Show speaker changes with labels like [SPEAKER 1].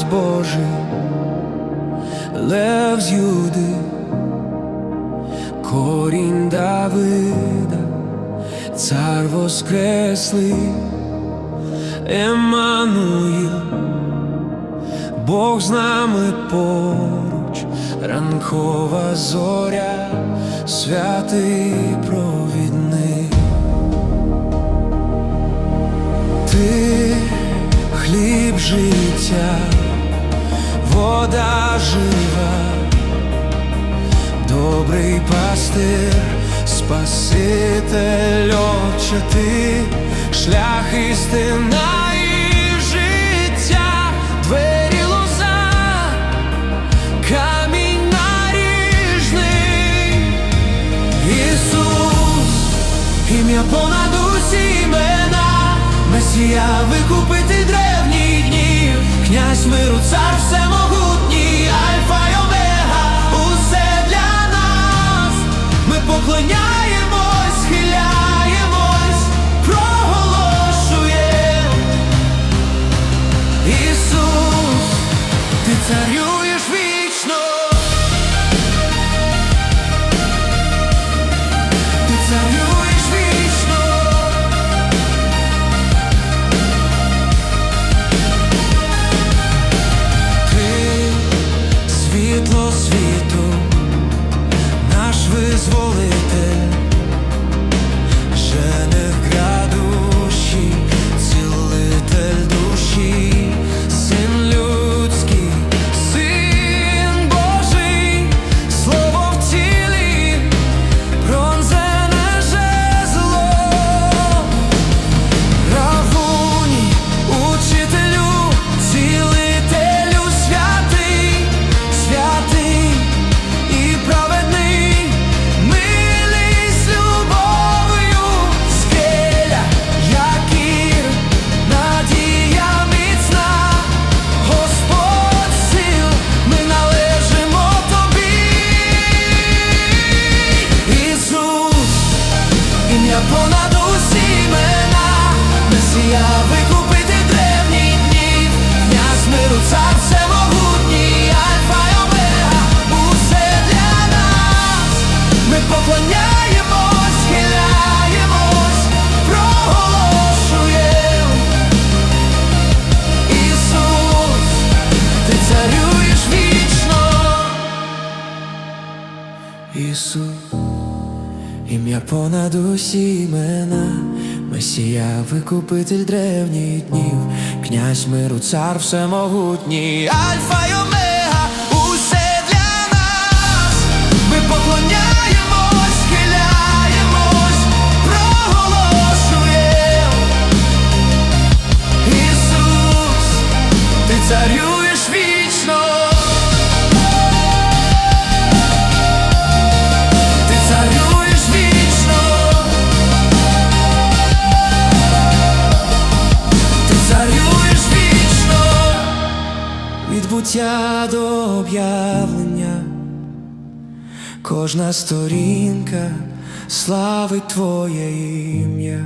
[SPEAKER 1] Божий, лев з Юди, корінь Давида, цар воскреслий, Еммануїл, Бог з нами поруч, ранкова зоря, святий провідник. Ти хліб життя, вода жива, добрий пастир, Спаситель, Отче, ти, шлях істина і життя, двері лоза, камінь наріжний, Ісус, ім'я понад усі імена, Месія викупити древніх днів, князь миру, цар всемогутній, ти царюєш Ім'я понад усі імена, Месія викупити древніх днів, князь миру, цар всемогутній, Альфа й Омега, усе для нас. Ми поклоняємось, схиляємось, проголошуємо. Ісус, ти царюєш вічно. Ісус. Ім'я понад усі імена, Месія, викупитель древніх днів, князь миру, цар всемогутній, Альфа й Омега, усе для нас. Ми поклоняємось, схиляємось, проголошуємо. Ісус, ти царюєш від буття до об'явлення, кожна сторінка славить Твоє ім'я.